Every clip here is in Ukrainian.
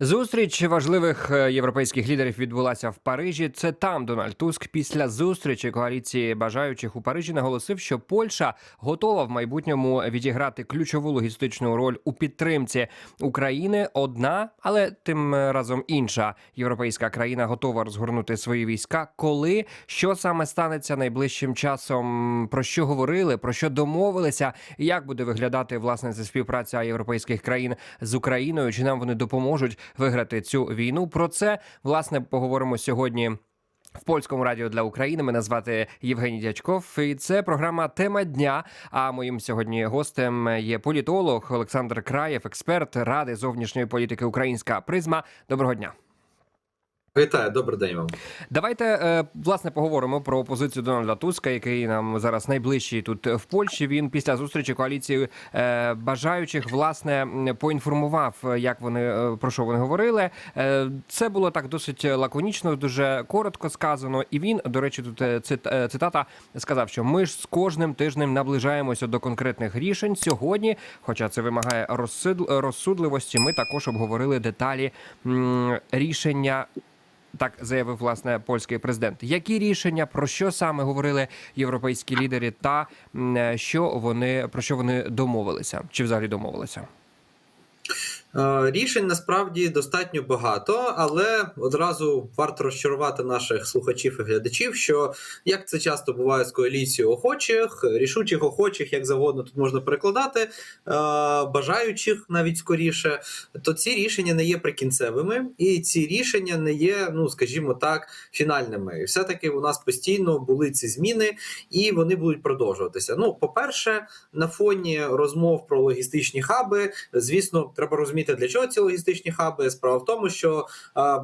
Зустріч важливих е, європейських лідерів відбулася в Парижі. Це там Дональд Туск після зустрічі коаліції бажаючих у Парижі наголосив, що Польща готова в майбутньому відіграти ключову логістичну роль у підтримці України. Одна, але тим разом інша європейська країна готова розгорнути свої війська. Коли що саме станеться найближчим часом? Про що говорили, про що домовилися, як буде виглядати власне ця співпраця європейських країн з Україною? Чи нам вони допоможуть виграти цю війну? Про це власне поговоримо сьогодні. В польському радіо для України мене звати Євгеній Дячков, і це програма Тема дня. А моїм сьогодні гостем є політолог Олександр Краєв, експерт ради зовнішньої політики Українська призма. Доброго дня. Вітаю, добрий день вам. Давайте е, власне поговоримо про позицію Дональда Туска, який нам зараз найближчий тут в Польщі. Він після зустрічі коаліції е, бажаючих власне поінформував, як вони е, про що вони говорили. Це було так досить лаконічно, дуже коротко сказано. І він, до речі, тут цит- цитата сказав, що ми ж з кожним тижнем наближаємося до конкретних рішень. Сьогодні, хоча це вимагає розсудл- розсудливості, ми також обговорили деталі рішення. Так заявив власне польський президент. Які рішення про що саме говорили європейські лідери, та е, що вони про що вони домовилися, чи взагалі домовилися? Е, Рішень насправді достатньо багато, але одразу варто розчарувати наших слухачів і глядачів, що як це часто буває з коаліцією охочих, рішучих охочих, як завгодно тут можна перекладати, е, бажаючих навіть скоріше, то ці рішення не є прикінцевими, і ці рішення не є, ну скажімо так, фінальними. І все-таки у нас постійно були ці зміни, і вони будуть продовжуватися. Ну, по-перше, на фоні розмов про логістичні хаби, звісно, треба розуміти, для чого ці логістичні хаби. Справа в тому, що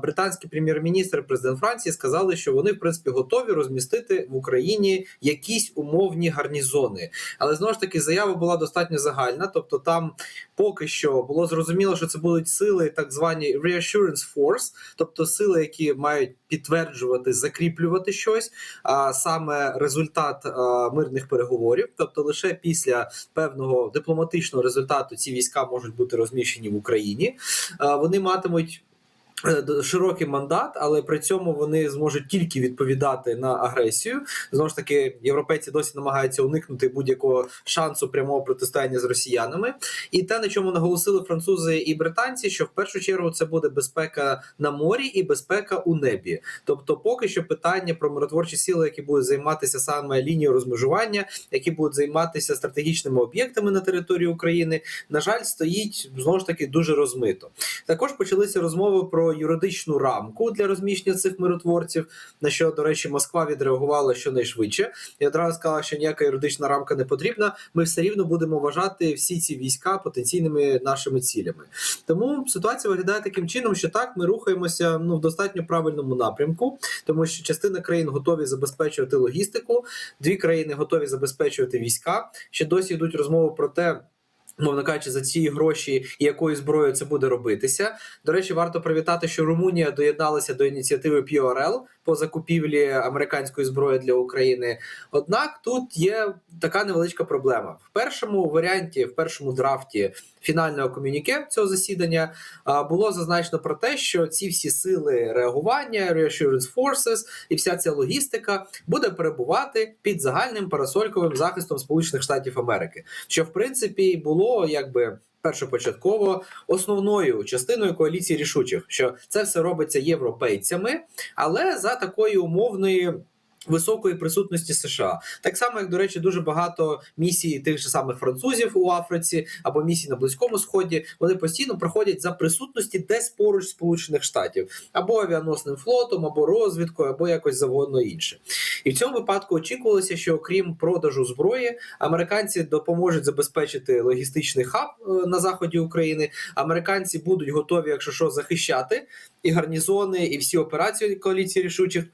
британський прем'єр-міністр, президент Франції сказали, що вони в принципі готові розмістити в Україні якісь умовні гарнізони. Але знову ж таки заява була достатньо загальна. Тобто, там поки що було зрозуміло, що це будуть сили, так звані reassurance force, тобто сили, які мають підтверджувати, закріплювати щось, а саме результат мирних переговорів. Тобто, лише після певного дипломатичного результату ці війська можуть бути розміщені в Україні. Вони матимуть. Е, Широкий мандат, але при цьому вони зможуть тільки відповідати на агресію. Знову ж таки, європейці досі намагаються уникнути будь-якого шансу прямого протистояння з росіянами. І те, на чому наголосили французи і британці, що в першу чергу це буде безпека на морі і безпека у небі. Тобто, поки що питання про миротворчі сили, які будуть займатися саме лінією розмежування, які будуть займатися стратегічними об'єктами на території України, на жаль, стоїть знову ж таки дуже розмито. Також почалися розмови про юридичну рамку для розміщення цих миротворців. На що, до речі, Москва відреагувала щонайшвидше і одразу сказала, що ніяка юридична рамка не потрібна. Ми все рівно будемо вважати всі ці війська потенційними нашими цілями. Тому ситуація виглядає таким чином, що так ми рухаємося ну в достатньо правильному напрямку, тому що частина країн готові забезпечувати логістику, дві країни готові забезпечувати війська. Ще досі йдуть розмови про те. Мовно кажучи, за ці гроші і якою зброєю це буде робитися. До речі, варто привітати, що Румунія доєдналася до ініціативи PRL по закупівлі американської зброї для України. Однак тут є така невеличка проблема. В першому варіанті, в першому драфті фінального комюніке цього засідання було зазначено про те, що ці всі сили реагування, reassurance forces і вся ця логістика буде перебувати під загальним парасольковим захистом Сполучених Штатів Америки, що в принципі було якби. Першопочатково основною частиною коаліції рішучих, що це все робиться європейцями, але за такої умовної. Високої присутності США, так само як до речі, дуже багато місій тих же самих французів у Африці або місій на Близькому Сході. Вони постійно проходять за присутності десь поруч Сполучених Штатів, або авіаносним флотом, або розвідкою, або якось завгодно інше. І в цьому випадку очікувалося, що окрім продажу зброї, американці допоможуть забезпечити логістичний хаб е, на заході України. Американці будуть готові, якщо що, захищати і гарнізони, і всі операції коаліції рішучих.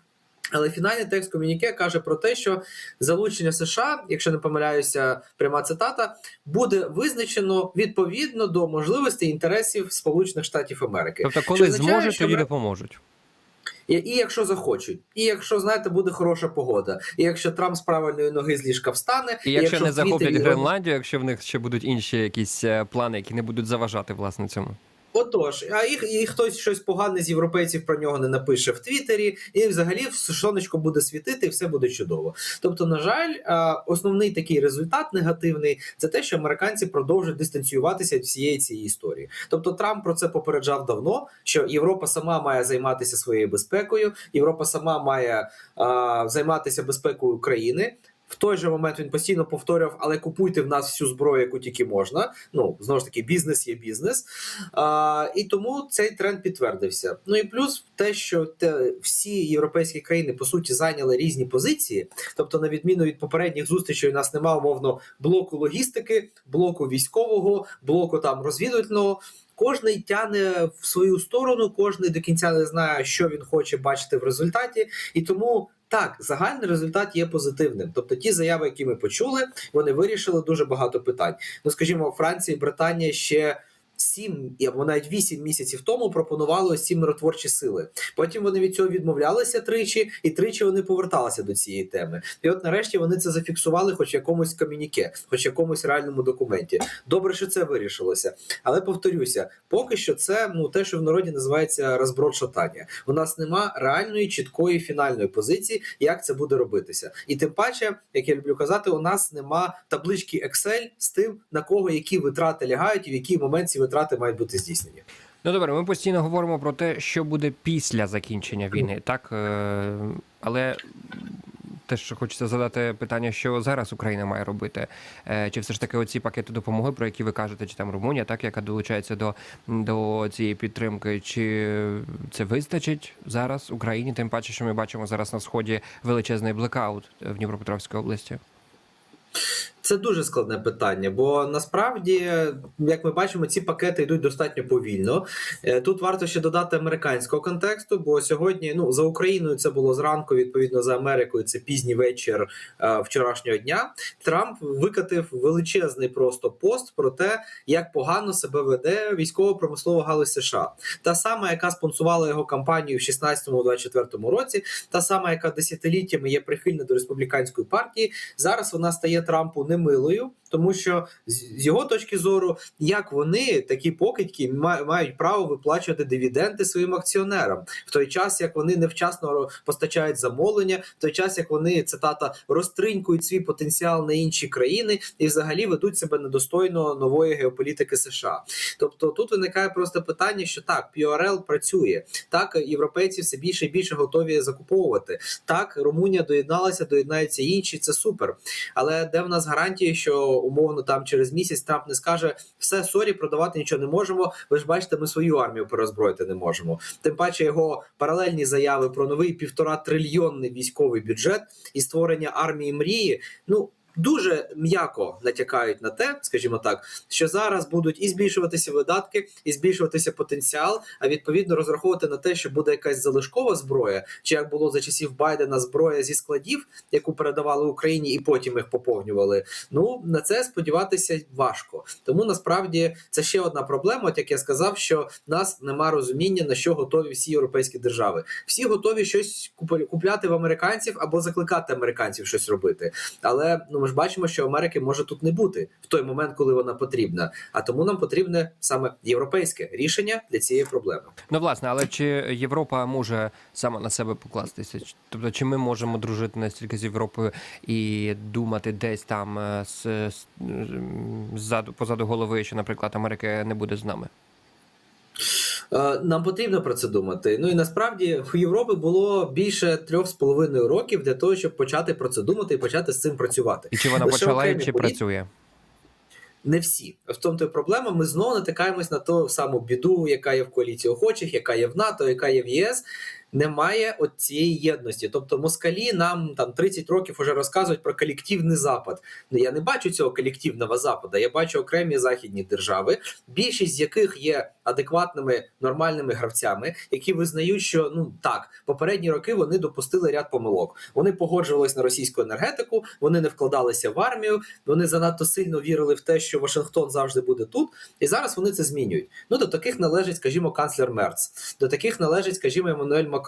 Але фінальний текст комюніке каже про те, що залучення США, якщо не помиляюся, пряма цитата, буде визначено відповідно до можливостей і інтересів Сполучених Штатів Америки. Тобто, коли означає, зможуть, що тоді допоможуть. і, і якщо захочуть, і якщо знаєте, буде хороша погода, і якщо Трамп з правильної ноги з ліжка встане, І якщо не захоплять Гренландію, якщо в них ще будуть інші якісь е, плани, які не будуть заважати власне цьому. Отож, а їх і хтось щось погане з європейців про нього не напише в Твіттері, і взагалі сонечко буде світити, і все буде чудово. Тобто, на жаль, основний такий результат негативний це те, що американці продовжують дистанціюватися від всієї цієї історії. Тобто, Трамп про це попереджав давно, що Європа сама має займатися своєю безпекою, Європа сама має а, займатися безпекою України. В той же момент він постійно повторював, але купуйте в нас всю зброю, яку тільки можна. Ну знову ж таки, бізнес є бізнес. А, і тому цей тренд підтвердився. Ну і плюс те, що те, всі європейські країни по суті зайняли різні позиції. Тобто, на відміну від попередніх зустрічей, у нас немає умовно блоку логістики, блоку військового, блоку там розвідувального. Кожний тяне в свою сторону, кожний до кінця не знає, що він хоче бачити в результаті, і тому так, загальний результат є позитивним. Тобто, ті заяви, які ми почули, вони вирішили дуже багато питань. Ну, скажімо, Франція і Британія ще. Сім або навіть вісім місяців тому пропонували ось ці миротворчі сили. Потім вони від цього відмовлялися тричі, і тричі вони поверталися до цієї теми. І от нарешті вони це зафіксували, хоч в якомусь комюніке, хоч в якомусь реальному документі. Добре, що це вирішилося. Але повторюся, поки що це ну те, що в народі називається розброд шатання. У нас нема реальної чіткої фінальної позиції, як це буде робитися. І тим паче, як я люблю казати, у нас нема таблички Excel з тим, на кого які витрати лягають і в який момент ці витрати мають бути здійснені. Ну добре, ми постійно говоримо про те, що буде після закінчення війни, так е, але теж хочеться задати питання, що зараз Україна має робити. Е, Чи все ж таки оці пакети допомоги, про які ви кажете, чи там Румунія, так яка долучається до, до цієї підтримки, чи це вистачить зараз Україні? Тим паче, що ми бачимо зараз на сході величезний блекаут в Дніпропетровській області. Це дуже складне питання, бо насправді, як ми бачимо, ці пакети йдуть достатньо повільно. Е, Тут варто ще додати американського контексту, бо сьогодні, ну за Україною, це було зранку, відповідно за Америкою. Це пізній вечір е, вчорашнього дня. Трамп викатив величезний просто пост про те, як погано себе веде військово-промислова галузь США. Та сама, яка спонсувала його кампанію в 16-24 році, та сама, яка десятиліттями є прихильна до республіканської партії. Зараз вона стає Трампу немилою, тому що з його точки зору, як вони, такі покидьки, ма- мають право виплачувати дивіденди своїм акціонерам в той час, як вони невчасно постачають замовлення, в той час як вони цитата розтринькують свій потенціал на інші країни і взагалі ведуть себе недостойно нової геополітики США. Тобто тут виникає просто питання, що так, PRL працює, так європейці все більше і більше готові закуповувати. Так, Румунія доєдналася, доєднаються інші. Це супер. Але де в нас гарантії, що умовно там через місяць Трамп не скаже все сорі, продавати нічого не можемо. Ви ж бачите, ми свою армію перезброїти не можемо. Тим паче його паралельні заяви про новий півтора трильйонний військовий бюджет і створення армії мрії. Ну. Дуже м'яко натякають на те, скажімо так, що зараз будуть і збільшуватися видатки, і збільшуватися потенціал, а відповідно розраховувати на те, що буде якась залишкова зброя, чи як було за часів Байдена зброя зі складів, яку передавали Україні, і потім їх поповнювали. Ну на це сподіватися важко. Тому насправді це ще одна проблема. От як я сказав, що нас нема розуміння на що готові всі європейські держави. Всі готові щось купляти в американців або закликати американців щось робити. Але ну ми ж бачимо, що Америки може тут не бути в той момент, коли вона потрібна. А тому нам потрібне саме європейське рішення для цієї проблеми. Ну, власне, але чи Європа може сама на себе покластися? Тобто, чи ми можемо дружити настільки з Європою і думати десь там е, з, ззаду, позаду голови, що, наприклад, Америка не буде з нами? Е, Нам потрібно про це думати. Ну і насправді в Європи було більше трьох з половиною років для того, щоб почати про це думати і почати з цим працювати. І чи вона Лише почала, і чи політ- працює? Не всі в тому то проблема. Ми знову натикаємось на ту саму біду, яка є в коаліції охочих, яка є в НАТО, яка є в ЄС. Немає от цієї єдності. Тобто москалі нам там 30 років вже розказують про колективний запад. Ну я не бачу цього колективного запада. Я бачу окремі західні держави, більшість з яких є адекватними нормальними гравцями, які визнають, що ну так, попередні роки вони допустили ряд помилок. Вони погоджувалися на російську енергетику, вони не вкладалися в армію, вони занадто сильно вірили в те, що Вашингтон завжди буде тут, і зараз вони це змінюють. Ну до таких належить, скажімо, канцлер Мерц, до таких належить, скажімо, Еммануель Макрон.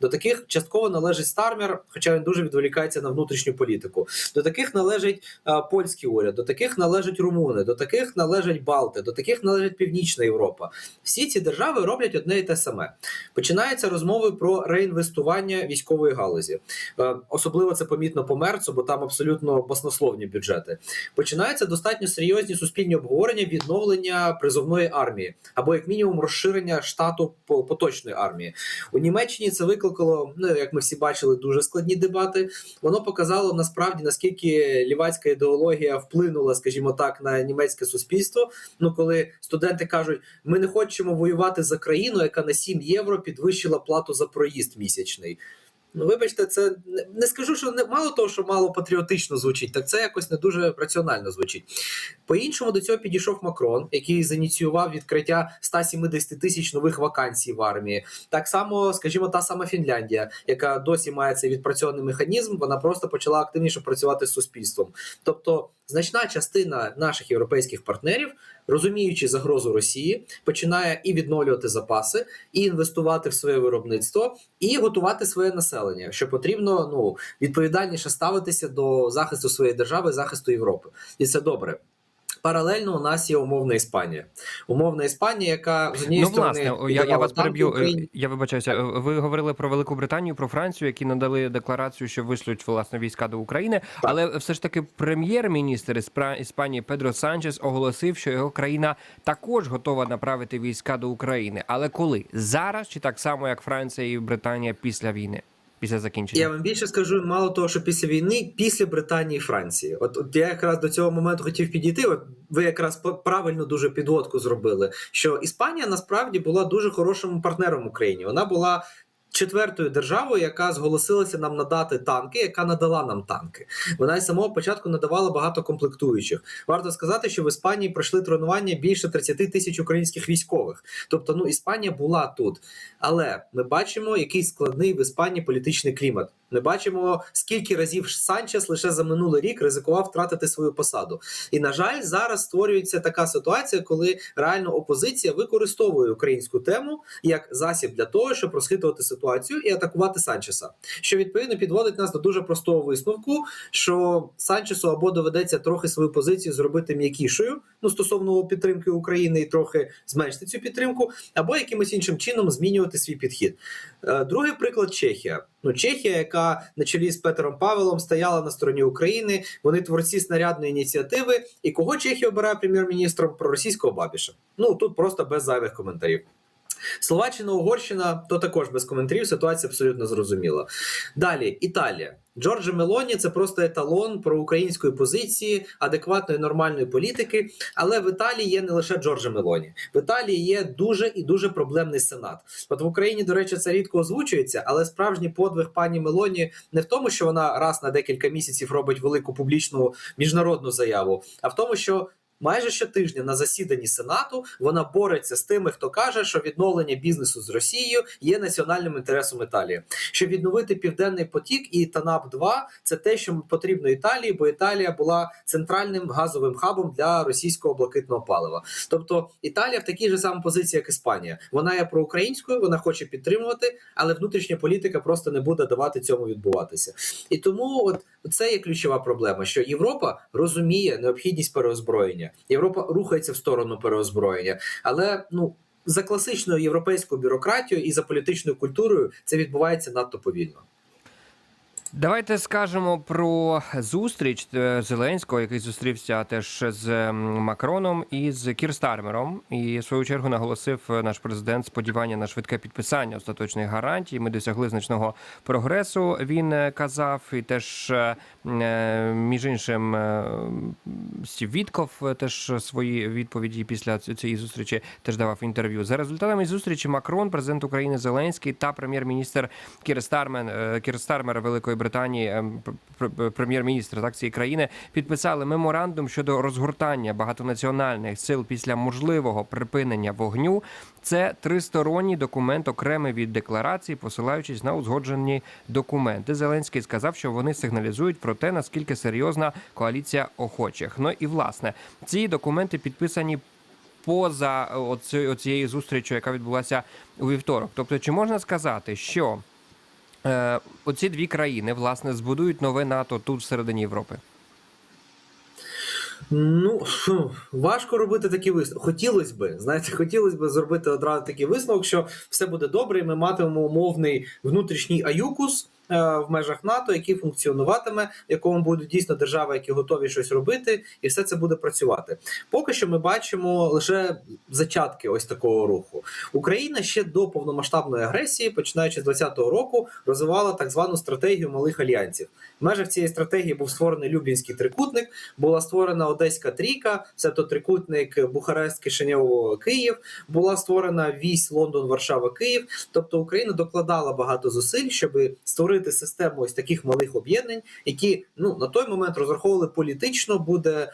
До таких частково належить Стармер, хоча він дуже відволікається на внутрішню політику. До таких належить е, польський уряд, до таких належать румуни, до таких належать Балти, до таких належить Північна Європа. Всі ці держави роблять одне і те саме. Починаються розмови про реінвестування військової галузі. Е, Особливо це помітно по мерцу, бо там абсолютно баснословні бюджети. Починаються достатньо серйозні суспільні обговорення відновлення призовної армії або як мінімум розширення штату поточної армії. У Німеччині це викликало, ну як ми всі бачили, дуже складні дебати. Воно показало насправді наскільки лівацька ідеологія вплинула, скажімо так, на німецьке суспільство. Ну коли студенти кажуть, ми не хочемо воювати за країну, яка на 7 євро підвищила плату за проїзд місячний. Ну, вибачте, це не- скажу, що не мало того, що мало патріотично звучить, так це якось не дуже раціонально звучить. По-іншому до цього підійшов Макрон, який зініціював відкриття 170 тисяч нових вакансій в армії. Так само, скажімо, та сама Фінляндія, яка досі має цей відпрацьований механізм, вона просто почала активніше працювати з суспільством. Тобто, значна частина наших європейських партнерів, розуміючи загрозу Росії, починає і відновлювати запаси, і інвестувати в своє виробництво, і готувати своє населення, що потрібно ну відповідальніше ставитися до захисту своєї держави, захисту Європи, і це добре. Паралельно у нас є умовна Іспанія. Умовна Іспанія, яка з однієї Ну, сторони власне, я, я вас переб'ю. Е, Я вибачаюся. е, Ви говорили про Велику Британію, про Францію, які надали декларацію, що вишлють власне війська до України. Але все ж таки, прем'єр-міністр Іспанії Педро Санчес оголосив, що його країна також готова направити війська до України. Але коли зараз чи так само, як Франція і Британія після війни, після закінчення? Я вам більше скажу, мало того, що після війни, після Британії і Франції. От, от я якраз до цього моменту хотів підійти. От ви якраз правильно дуже підводку зробили. Що Іспанія насправді була дуже хорошим партнером Україні. Вона була. Четвертою державою, яка зголосилася нам надати танки, яка надала нам танки. Вона з самого початку надавала багато комплектуючих. Варто сказати, що в Іспанії пройшли тренування більше 30 тисяч українських військових. Тобто, ну Іспанія була тут. Але ми бачимо, який складний в Іспанії політичний клімат. Ми бачимо, скільки разів Санчес лише за минулий рік ризикував втратити свою посаду. І на жаль, зараз створюється така ситуація, коли реально опозиція використовує українську тему як засіб для того, щоб розхитувати ситуацію і атакувати Санчеса. Що відповідно підводить нас до дуже простого висновку, що Санчесу або доведеться трохи свою позицію зробити м'якішою, ну стосовно підтримки України, і трохи зменшити цю підтримку, або якимось іншим чином змінювати свій підхід. Е, Другий приклад Чехія. Ну, Чехія, яка на чолі з Петером Павелом стояла на стороні України, вони творці снарядної ініціативи. І кого Чехія обирає прем'єр-міністром проросійського Бабіша? Ну тут просто без зайвих коментарів. Словаччина, Угорщина то також без коментарів. Ситуація абсолютно зрозуміла. Далі Італія. Джорджо Мелоні це просто еталон проукраїнської позиції, адекватної нормальної політики. Але в Італії є не лише Джорджо Мелоні. В Італії є дуже і дуже проблемний сенат. От в Україні, до речі, це рідко озвучується, але справжній подвиг пані Мелоні не в тому, що вона раз на декілька місяців робить велику публічну міжнародну заяву, а в тому, що Майже щотижня на засіданні Сенату вона бореться з тими, хто каже, що відновлення бізнесу з Росією є національним інтересом Італії. Щоб відновити південний потік і ТАНАП 2 це те, що потрібно Італії, бо Італія була центральним газовим хабом для російського блакитного палива. Тобто Італія в такій же самій позиції, як Іспанія. Вона є проукраїнською, вона хоче підтримувати, але внутрішня політика просто не буде давати цьому відбуватися. І тому, от це є ключова проблема, що Європа розуміє необхідність переозброєння. Європа рухається в сторону переозброєння, але ну. За класичною європейською бюрократією і за політичною культурою це відбувається надто повільно. Давайте скажемо про зустріч е, Зеленського, який зустрівся теж з Макроном і з Кірстармером. І в свою чергу наголосив е, наш президент сподівання на швидке підписання остаточних гарантій. Ми досягли значного прогресу. Він е, казав, і теж між іншим Стів Вітков теж свої відповіді після цієї зустрічі теж давав інтерв'ю. За результатами зустрічі Макрон, президент України Зеленський та прем'єр-міністр Кір Стармен е, Кір Стармер Великої Британії, ем, пр- пр- прем'єр-міністр так цієї країни, підписали меморандум щодо розгортання багатонаціональних сил після можливого припинення вогню. Це тристоронній документ, окремий від декларації, посилаючись на узгоджені документи. Зеленський сказав, що вони сигналізують про те, наскільки серйозна коаліція охочих. Ну і власне ці документи підписані поза оці- оцією зустрічю, яка відбулася у вівторок. Тобто, чи можна сказати, що е, оці дві країни власне збудують нове НАТО тут всередині Європи? Ну важко робити такі висновки. Хотілося би, знаєте, хотілося б зробити одразу такий висновок, що все буде добре, і ми матимемо умовний внутрішній аюкус. Е, В межах НАТО, який функціонуватиме, в якому будуть дійсно держави, які готові щось робити, і все це буде працювати. Поки що ми бачимо лише зачатки ось такого руху. Україна ще до повномасштабної агресії, починаючи з 2020 року, розвивала так звану стратегію малих альянсів. В межах цієї стратегії був створений Люблінський трикутник, була створена Одеська трійка, то трикутник Бухарест, Кишинєво, Київ. Була створена вісь Лондон, Варшава, Київ. Тобто Україна докладала багато зусиль, щоб створити систему ось таких малих об'єднань, які ну на той момент розраховували політично буде.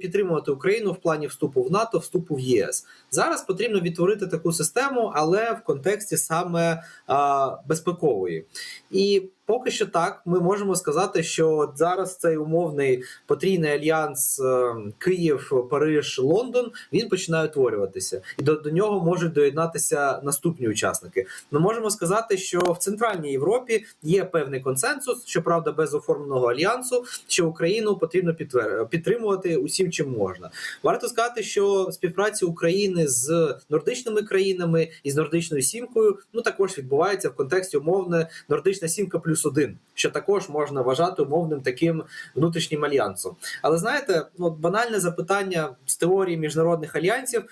Підтримувати Україну в плані вступу в НАТО, вступу в ЄС зараз потрібно відтворити таку систему, але в контексті саме а, безпекової. І поки що так, ми можемо сказати, що от зараз цей умовний потрійний альянс е, Київ, Париж, Лондон він починає утворюватися, і до, до нього можуть доєднатися наступні учасники. Ми можемо сказати, що в центральній Європі є певний консенсус, щоправда, без оформленого альянсу, що Україну потрібно підтвер... підтримувати усім, чим можна. Варто сказати, що співпраця України з нордичними країнами і з нордичною сімкою ну також відбувається в контексті умовне нордична сімка плюс один, що також можна вважати умовним таким внутрішнім альянсом. Але знаєте, ну от банальне запитання з теорії міжнародних альянсів.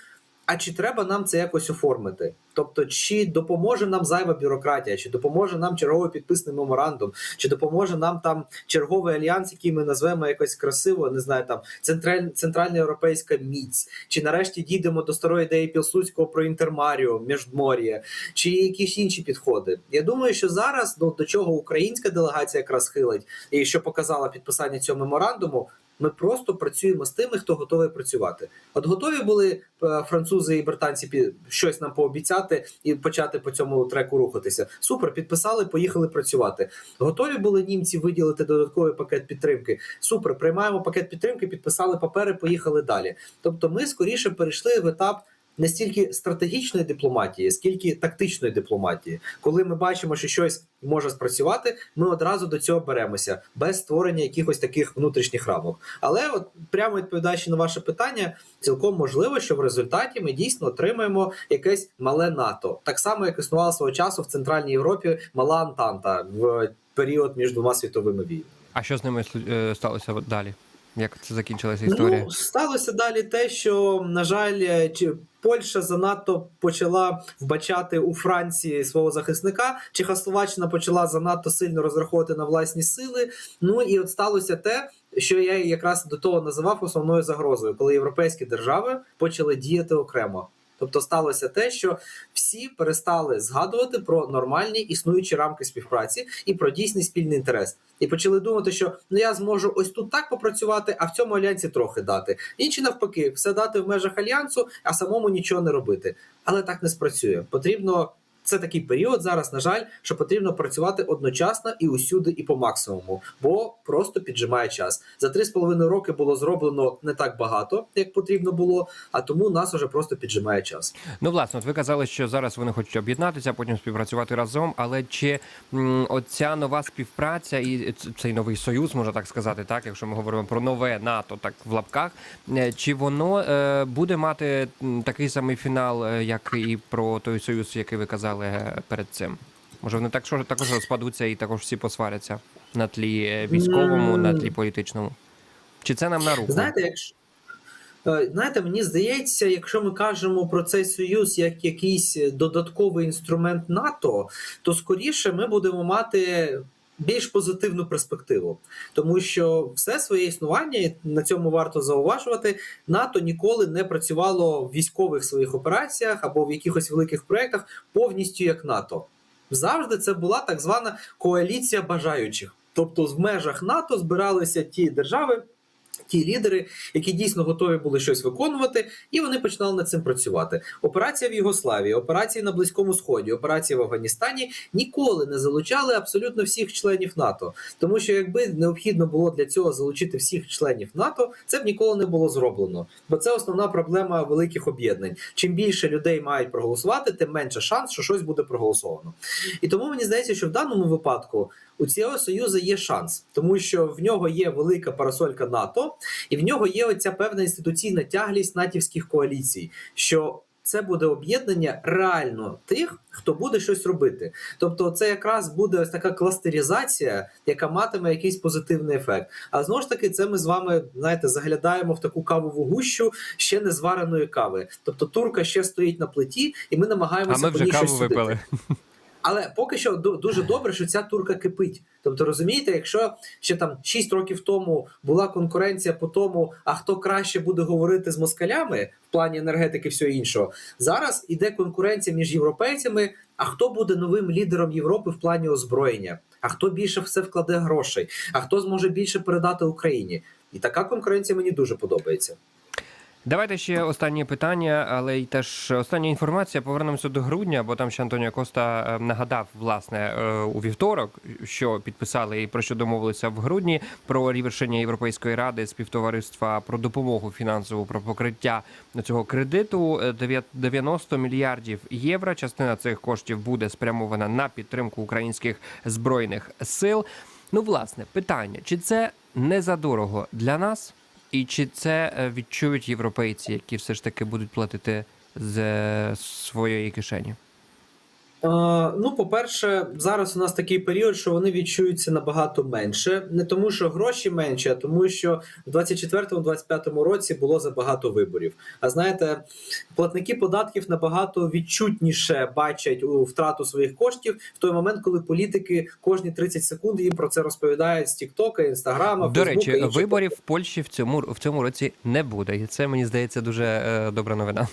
А чи треба нам це якось оформити? Тобто, чи допоможе нам зайва бюрократія, чи допоможе нам черговий підписаний меморандум, чи допоможе нам там черговий альянс, який ми назвемо якось красиво, не знаю, там централь, центральна європейська міць, чи нарешті дійдемо до старої ідеї Пілсудського про інтермаріо, міжмор'я, чи якісь інші підходи. Я думаю, що зараз ну до чого українська делегація якраз хилить, і що показала підписання цього меморандуму. Ми просто працюємо з тими, хто готовий працювати. От готові були е, французи і британці щось нам пообіцяти і почати по цьому треку рухатися. Супер, підписали, поїхали працювати. Готові були німці виділити додатковий пакет підтримки. Супер, приймаємо пакет підтримки, підписали папери, поїхали далі. Тобто, ми скоріше перейшли в етап. Не стільки стратегічної дипломатії, скільки тактичної дипломатії. Коли ми бачимо, що щось може спрацювати, ми одразу до цього беремося без створення якихось таких внутрішніх рамок. Але от прямо відповідаючи на ваше питання, цілком можливо, що в результаті ми дійсно отримаємо якесь мале НАТО, так само як існувало свого часу в Центральній Європі мала Антанта в період між двома світовими війнами. А що з ними е, сталося далі? Як це закінчилася історія? Ну, сталося далі те, що, на жаль, е, Польща занадто почала вбачати у Франції свого захисника, Чехословаччина почала занадто сильно розраховувати на власні сили. Ну і от сталося те, що я якраз до того називав основною загрозою, коли європейські держави почали діяти окремо. Тобто сталося те, що всі перестали згадувати про нормальні існуючі рамки співпраці і про дійсний спільний інтерес, і почали думати, що ну я зможу ось тут так попрацювати, а в цьому альянсі трохи дати. Інші навпаки, все дати в межах альянсу, а самому нічого не робити. Але так не спрацює. Потрібно. Це такий період зараз, на жаль, що потрібно працювати одночасно і усюди, і по максимуму, бо просто піджимає час. За три з половиною роки було зроблено не так багато, як потрібно було, а тому нас уже просто піджимає час. Ну, власне, от ви казали, що зараз вони хочуть об'єднатися, потім співпрацювати разом. Але чи оця нова співпраця і цей новий союз, можна так сказати, так, якщо ми говоримо про нове НАТО, так в лапках, е, чи воно е, буде мати такий самий фінал, е, як і про той союз, який ви казали е, перед цим? Може, вони так що також розпадуться і також всі посваряться на тлі е, військовому, на тлі політичному? Чи це нам на руку? Знаєте, якщо е, знаєте, мені здається, якщо ми кажемо про цей союз як якийсь додатковий інструмент НАТО, то скоріше ми будемо мати. Більш позитивну перспективу, тому що все своє існування і на цьому варто зауважувати. НАТО ніколи не працювало в військових своїх операціях або в якихось великих проєктах повністю як НАТО. Завжди це була так звана коаліція бажаючих. Тобто, в межах НАТО збиралися ті держави, ті лідери, які дійсно готові були щось виконувати, і вони починали над цим працювати. Операція в Югославії, операції на Близькому Сході, операції в Афганістані ніколи не залучали абсолютно всіх членів НАТО, тому що якби необхідно було для цього залучити всіх членів НАТО, це б ніколи не було зроблено. Бо це основна проблема великих об'єднань. Чим більше людей мають проголосувати, тим менше шанс, що щось буде проголосовано. І тому мені здається, що в даному випадку у цього союзу є шанс, тому що в нього є велика парасолька НАТО, і в нього є оця певна інституційна тяглість натівських коаліцій, що це буде об'єднання реально тих, хто буде щось робити. Тобто, це якраз буде ось така кластеризація, яка матиме якийсь позитивний ефект. А знову ж таки, це ми з вами знаєте, заглядаємо в таку кавову гущу ще не звареної кави. Тобто турка ще стоїть на плиті, і ми А намагаємося ми по вже каву випили. Але поки що ду- дуже добре, що ця турка кипить. Тобто, розумієте, якщо ще там 6 років тому була конкуренція по тому, а хто краще буде говорити з москалями в плані енергетики, всього іншого, зараз іде конкуренція між європейцями. А хто буде новим лідером Європи в плані озброєння? А хто більше все вкладе грошей? А хто зможе більше передати Україні? І така конкуренція мені дуже подобається. Давайте ще останнє питання, але й теж остання інформація. Повернемося до грудня, бо там ще Антоніо Коста е, нагадав власне е, у вівторок, що підписали і про що домовилися в грудні про рішення Європейської ради співтовариства про допомогу фінансову про покриття цього кредиту Е, 90 мільярдів євро. Частина цих коштів буде спрямована на підтримку українських збройних сил. Ну, власне, питання: чи це не задорого для нас? І чи це е, відчують європейці, які все ж таки будуть платити з е, своєї кишені? Е, ну, по-перше, зараз у нас такий період, що вони відчуються набагато менше. Не тому, що гроші менше, а тому, що в 24-25 році було забагато виборів. А знаєте, платники податків набагато відчутніше бачать у втрату своїх коштів в той момент, коли політики кожні 30 секунд їм про це розповідають з Тіктока, Інстаграма, До Фейсбука, речі, виборів в Польщі в цьому в цьому році не буде, і це мені здається дуже е, добра новина.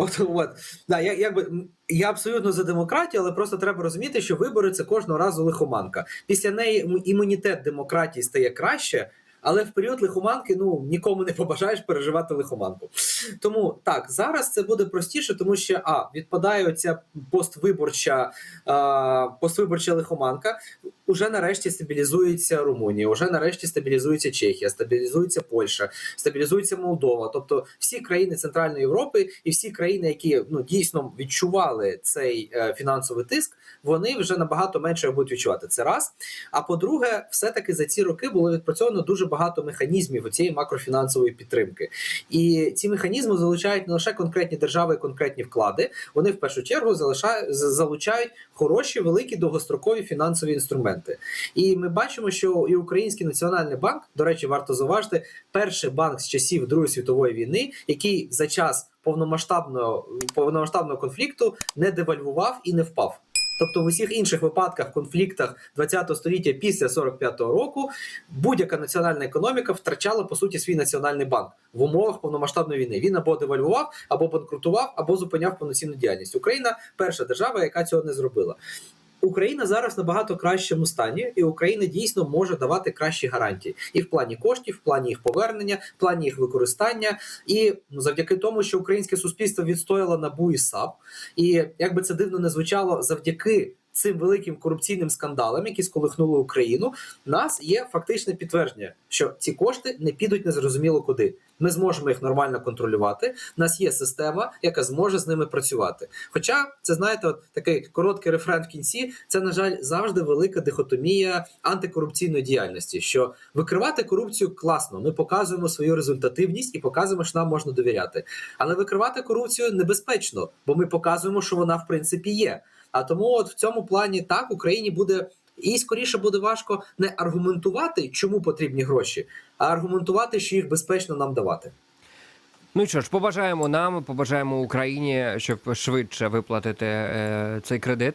От, от. Да, я, якби, я абсолютно за демократію, але просто треба розуміти, що вибори це кожного разу лихоманка. Після неї імунітет демократії стає краще, але в період лихоманки ну нікому не побажаєш переживати лихоманку. Тому так, зараз це буде простіше, тому що а відпадає оця поствиборча, а, поствиборча лихоманка. Уже нарешті стабілізується Румунія, уже нарешті стабілізується Чехія, стабілізується Польща, стабілізується Молдова. Тобто всі країни Центральної Європи і всі країни, які ну дійсно відчували цей е, фінансовий тиск, вони вже набагато менше будуть відчувати. Це раз. А по-друге, все-таки за ці роки було відпрацьовано дуже багато механізмів цієї макрофінансової підтримки. І ці механізми залучають не лише конкретні держави конкретні вклади, вони в першу чергу залишають залучають хороші, великі довгострокові фінансові інструменти. І ми бачимо, що і Український національний банк, до речі, варто зауважити, перший банк з часів Другої світової війни, який за час повномасштабного повномасштабного конфлікту не девальвував і не впав. Тобто в усіх інших випадках, конфліктах ХХ століття після 45-го року будь-яка національна економіка втрачала по суті свій національний банк в умовах повномасштабної війни. Він або девальвував, або банкрутував, або зупиняв повноцінну діяльність. Україна перша держава, яка цього не зробила. Україна зараз набагато кращому стані, і Україна дійсно може давати кращі гарантії і в плані коштів, в плані їх повернення, в плані їх використання. І ну, завдяки тому, що українське суспільство відстояло НАБУ і САП, і як би це дивно не звучало, завдяки цим великим корупційним скандалам, які сколихнули Україну, нас є фактичне підтвердження, що ці кошти не підуть незрозуміло куди. Ми зможемо їх нормально контролювати. У нас є система, яка зможе з ними працювати. Хоча це знаєте, от такий короткий рефрен в кінці. Це на жаль завжди велика дихотомія антикорупційної діяльності. Що викривати корупцію класно, ми показуємо свою результативність і показуємо, що нам можна довіряти. Але викривати корупцію небезпечно, бо ми показуємо, що вона в принципі є. А тому, от в цьому плані так Україні буде. І скоріше буде важко не аргументувати, чому потрібні гроші, а аргументувати, що їх безпечно нам давати. Ну що ж, побажаємо нам, побажаємо Україні, щоб швидше виплатити е, цей кредит.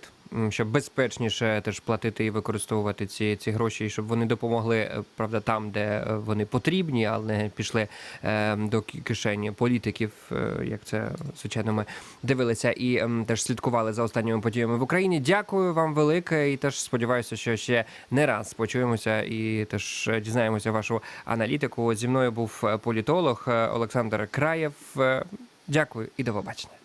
Щоб безпечніше теж платити і використовувати ці, ці гроші, і щоб вони допомогли, е, правда, там, де е, вони потрібні, але не пішли е, до кишені політиків, як це звичайно ми дивилися і теж слідкували за останніми подіями в Україні. Дякую вам велике, і теж сподіваюся, що ще не раз почуємося і теж дізнаємося вашу аналітику. Зі мною був політолог Олександр Краєв. Дякую і до побачення.